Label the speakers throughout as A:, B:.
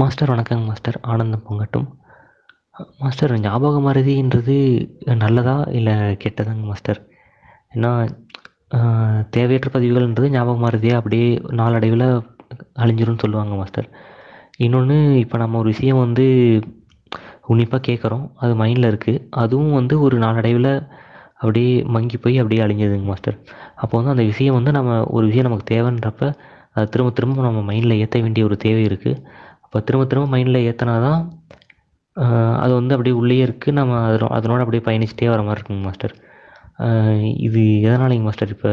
A: Master வணக்கங்க master. ஆனந்தம் பொங்கட்டும். மாஸ்டர் ஞாபக மறதின்றது நல்லதா இல்லை கெட்டதாங்க மாஸ்டர்? ஏன்னா தேவையற்ற பதிவுகள்ன்றது ஞாபக மறதியாக அப்படியே நாளடைவில் அழிஞ்சிரும்னு சொல்லுவாங்க மாஸ்டர். இன்னொன்று இப்போ நம்ம ஒரு விஷயம் வந்து உன்னிப்பாக கேட்குறோம் அது மைண்டில் இருக்குது அதுவும் வந்து ஒரு நாளடைவில் அப்படியே மங்கி போய் அப்படியே அழிஞ்சதுங்க மாஸ்டர். அப்போ வந்து அந்த விஷயம் வந்து நம்ம ஒரு விஷயம் நமக்கு தேவைன்றப்ப அதை திரும்ப திரும்ப நம்ம மைண்டில் ஏற்ற வேண்டிய ஒரு தேவை இருக்குது அப்போ திரும்ப திரும்ப மைண்டில் ஏற்றினா தான் அது வந்து அப்படியே உள்ளேயே இருக்குது நம்ம அதனோ அதனோட அப்படியே பயணிச்சிட்டே வர மாதிரி இருக்குங்க மாஸ்டர் இது எதனாலைங்க மாஸ்டர் இப்போ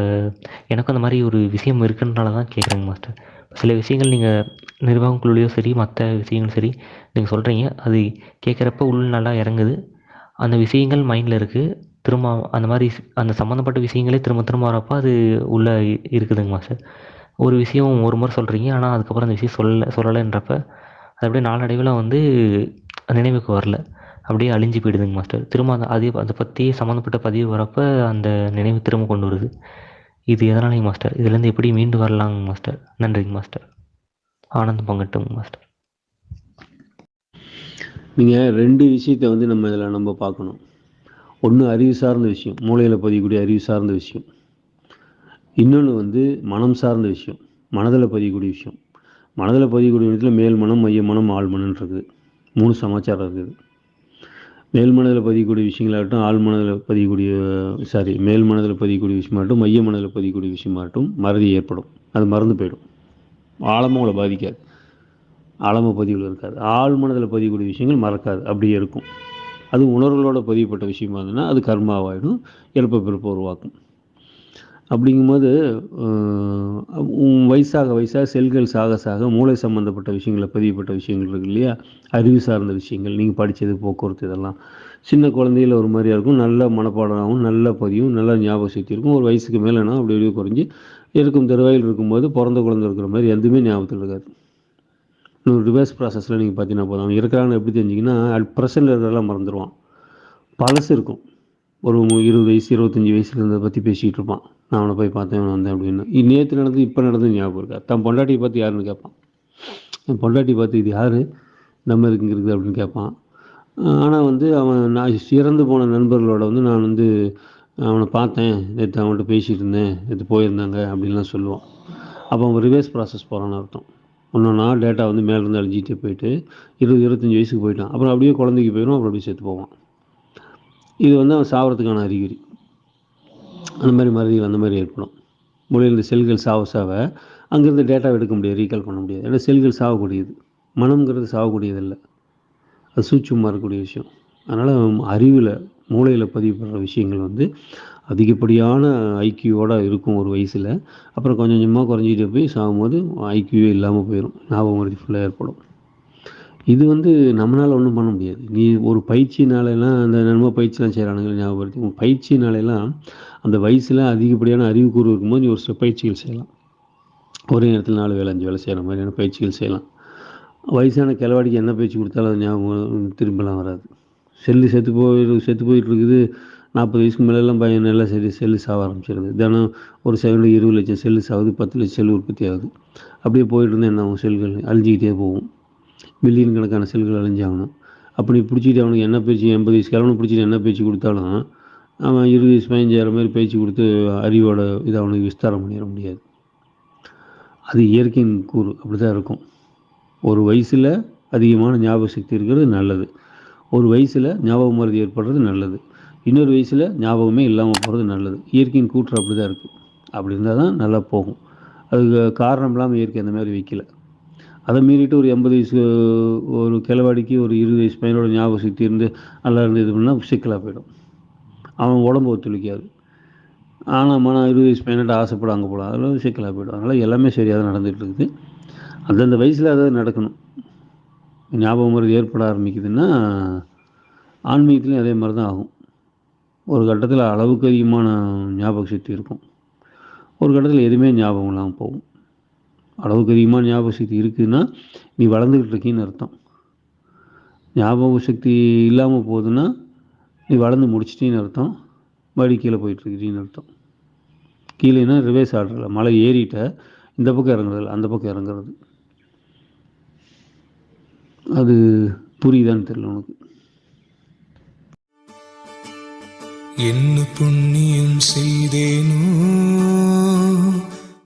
A: எனக்கும் அந்த மாதிரி ஒரு விஷயம் இருக்குன்றனால தான் கேட்குறேங்க மாஸ்டர் சில விஷயங்கள் நீங்கள் நிர்வாகம் சரி மற்ற விஷயங்களும் சரி நீங்கள் சொல்கிறீங்க அது கேட்குறப்ப உள் நல்லா இறங்குது. அந்த விஷயங்கள் மைண்டில் இருக்குது திரும்ப அந்த மாதிரி அந்த சம்மந்தப்பட்ட விஷயங்களே திரும்ப திரும்ப வரப்போ அது உள்ளே இருக்குதுங்க மாஸ்டர் ஒரு விஷயம் ஒரு முறை சொல்கிறீங்க ஆனால் அதுக்கப்புறம் அந்த விஷயம் சொல்லலை சொல்லலைன்றப்ப அது அப்படியே நாளடைவில் வந்து நினைவுக்கு வரல. அப்படியே அழிஞ்சு போயிடுதுங்க மாஸ்டர் திரும்ப அந்த அதே அதை பற்றி சம்மந்தப்பட்ட பதிவு வரப்போ அந்த நினைவு திரும்ப கொண்டு வருது. இது எதனாலைங்க மாஸ்டர் இதுலேருந்து எப்படி மீண்டு வரலாங்க மாஸ்டர் நன்றிங்க மாஸ்டர் ஆனந்தம் பங்கட்டுங்க மாஸ்டர்
B: நீங்கள் ரெண்டு விஷயத்தை வந்து நம்ம இதில் நம்ம பார்க்கணும். ஒன்று அறிவு சார்ந்த விஷயம் மூளையில் பதியக்கூடிய அறிவு சார்ந்த விஷயம். இன்னொன்று வந்து மனம் சார்ந்த விஷயம் மனதில் பதியக்கூடிய விஷயம். மனதில் பதியக்கூடிய இடத்துல மேல் மனம் மைய மனம் ஆள் மனம்னு இருக்குது மூணு சமாச்சாரம் இருக்குது. மேல் மனதில் பதியக்கூடிய விஷயங்களாகட்டும் ஆள் மனதில் பதியக்கூடிய சாரி மேல் மனதில் பதியக்கூடிய விஷயமாகட்டும் மைய மனதில் பதியக்கூடிய விஷயமாகட்டும் மறதி ஏற்படும். அது மறந்து போயிடும். ஆழமாக உங்களை பாதிக்காது. ஆழமாக பதிவுகள் இருக்காது. ஆள் மனதில் பதியக்கூடிய விஷயங்கள் மறக்காது. அப்படியே இருக்கும். அது உணர்வுகளோட பதியப்பட்ட விஷயமா இருந்ததுன்னா அது கர்மாவாயிடும் இறப்ப பிறப்பு உருவாக்கும். அப்படிங்கும்போது வயசாக வயசாக செல்கள் சாக சாக மூளை சம்மந்தப்பட்ட விஷயங்களில் பதிவுப்பட்ட விஷயங்கள் இருக்கு இல்லையா? அறிவு சார்ந்த விஷயங்கள் நீங்கள் படித்தது போக்குவரத்து இதெல்லாம். சின்ன குழந்தையில் ஒரு மாதிரியாக இருக்கும். நல்ல மனப்பாடமாகவும் நல்ல பதியும் நல்ல ஞாபக சக்தி இருக்கும். ஒரு வயசுக்கு மேலேனா அப்படி அப்படியே குறைஞ்சி இருக்கும். தருவாயில் இருக்கும்போது பிறந்த குழந்தை இருக்கிற மாதிரி எதுவுமே ஞாபகத்தில் இருக்காது. இன்னொரு ரிவர்ஸ் ப்ராசஸில் நீங்கள் பார்த்தீங்கன்னா போதும். அவன் இருக்கிறான்னு எப்படி தெரிஞ்சிங்கன்னா அட் ப்ரெசன்ட் இருக்கிறதெல்லாம் மறந்துடுவான் பழசு இருக்கும். ஒரு இருபது வயசு இருபத்தஞ்சி வயசுல இருந்ததை பற்றி பேசிகிட்டு இருப்பான். நான் அவனை போய் பார்த்தேன் வந்தேன் அப்படின்னு. நேற்று நடந்து இப்போ நடந்து ஞாபகம் இருக்கா? தன் பொண்டாட்டியை பார்த்து யாருன்னு கேட்பான். என் பொண்டாட்டி பார்த்து இது யார்? நம்ம இருக்குங்க இருக்குது? அப்படின்னு கேட்பான். ஆனால் வந்து அவன் நான் இறந்து போன நண்பர்களோட வந்து நான் வந்து அவனை பார்த்தேன். நேற்று அவன்கிட்ட பேசிகிட்டு இருந்தேன். நேற்று போயிருந்தாங்க அப்படின்லாம் சொல்லுவான். அப்போ அவன் ரிவர்ஸ் ப்ராசஸ் போகிறான்னு அர்த்தம். ஒன்றா டேட்டா வந்து மேலேருந்து அழிஞ்சிட்டே போயிட்டு இருபது இருபத்தஞ்சி வயசுக்கு போயிட்டான். அப்புறம் அப்படியே குழந்தைக்கு போயிடும் அப்புறம் அப்படியே சேர்த்து போவான். இது வந்து அவன் சாவறதுக்கான அறிகுறி. அந்த மாதிரி மருதிகள் அந்த மாதிரி ஏற்படும். மூலையில் இந்த செல்கள் சாவ சாவ அங்கேருந்து டேட்டா எடுக்க முடியாது ரீகால் பண்ண முடியாது. ஏன்னா செல்கள் சாகக்கூடியது மனம்ங்கிறது சாகக்கூடியதில்லை அது சூட்சமாக இருக்கக்கூடிய விஷயம். அதனால் அறிவில் மூளையில் பதிவுபடுற விஷயங்கள் வந்து அதிகப்படியான ஐக்கியூவோடு இருக்கும் ஒரு வயசில். அப்புறம் கொஞ்சம் கொஞ்சமாக குறைஞ்சிட்டு போய் சாகும்போது ஐக்கியூவே இல்லாமல் போயிடும் ஞாபகம் மருதி ஃபுல்லாக ஏற்படும். இது வந்து நம்மளால் ஒன்றும் பண்ண முடியாது. நீ ஒரு பயிற்சினாலெல்லாம் அந்த நன்மை பயிற்சிலாம் செய்கிறானுங்க ஞாபகப்படுத்தி. உங்கள் பயிற்சினாலெல்லாம் அந்த வயசில் அதிகப்படியான அறிவுக்கூறு இருக்கும்போது நீ ஒரு சில பயிற்சிகள் செய்யலாம். ஒரே நேரத்தில் நாலு வேலை அஞ்சு வேலை செய்கிற மாதிரியான பயிற்சிகள் செய்யலாம். வயசான கிளவாடிக்கு என்ன பயிற்சி கொடுத்தாலும் அது ஞாபகம் திரும்பலாம் வராது. செல்லு செத்து போய் செத்து போயிட்டு இருக்குது நாற்பது வயசுக்கு மேலெல்லாம் பையன் நல்லா சரி செல்லு சாக ஆரம்பிச்சிருது. தினம் ஒரு செகண்டில் இருபது லட்சம் செல்லு சாகுது பத்து லட்சம் செல் உற்பத்தி ஆகுது. அப்படியே போயிட்டு இருந்தால் என்ன ஆகும்? செல்கள் அழிஞ்சிக்கிட்டே போகும். மில்லியன் கணக்கான செல்கள் அழிஞ்சாகணும் அப்படி பிடிச்சிட்டு அவனுக்கு என்ன பேச்சு எண்பது வயசு கிழவனை பிடிச்சிட்டு என்ன பேச்சு கொடுத்தாலும் அவன் இருபது வயசு பதினஞ்சாயிரம் மாதிரி பேச்சு கொடுத்து அறிவோட இதை அவனுக்கு விஸ்தாரம் பண்ணிட முடியாது. அது இயற்கையின் கூறு அப்படி தான் இருக்கும். ஒரு வயசில் அதிகமான ஞாபக சக்தி இருக்கிறது நல்லது. ஒரு வயசில் ஞாபக மருதி ஏற்படுறது நல்லது. இன்னொரு வயசில் ஞாபகமே இல்லாமல் போகிறது நல்லது. இயற்கையின் கூற்று அப்படி தான் இருக்குது அப்படி இருந்தால் தான் நல்லா போகும். அதுக்கு காரணம் இல்லாமல் இயற்கை அந்த மாதிரி வைக்கல. அதை மீறிட்டு ஒரு எண்பது வயசு ஒரு கிளவாடிக்கு ஒரு இருபது வயசு பையனோட ஞாபக சக்தி இருந்து நல்லா இருந்து இது பண்ணால் சிக்கலாக போயிடும். அவன் உடம்பு ஒத்துழைக்காது. ஆனால் மன இருபது வயசு பையன்கிட்ட ஆசைப்பட அங்கே போகலாம் அதில் சிக்கலாக போயிடும். அதனால் எல்லாமே சரியாக தான் நடந்துகிட்டு இருக்குது அந்தந்த வயசில் அதாவது நடக்கணும். ஞாபகம் மருந்து ஏற்பட ஆரம்பிக்குதுன்னா ஆன்மீகத்துலேயும் அதே மாதிரி தான் ஆகும். ஒரு கட்டத்தில் அளவுக்கு அதிகமான ஞாபக சக்தி இருக்கும். ஒரு கட்டத்தில் எதுவுமே ஞாபகம் இல்லாமல் போகும். அளவுக்கு அதிகமாக ஞாபக சக்தி இருக்குதுன்னா நீ வளர்ந்துக்கிட்டு இருக்கீன்னு அர்த்தம். ஞாபக சக்தி இல்லாமல் போகுதுன்னா நீ வளர்ந்து முடிச்சிட்டின்னு அர்த்தம். மறுபடி கீழே போயிட்டுருக்கிறீன்னு அர்த்தம். கீழேனா ரிவேஸ் ஆடுறல மலை ஏறிட்ட இந்த பக்கம் இறங்குறதில்ல அந்த பக்கம் இறங்குறது. அது புரியுதான்னு தெரியல உனக்கு.
C: என்ன புண்ணியம் செய்தேனோ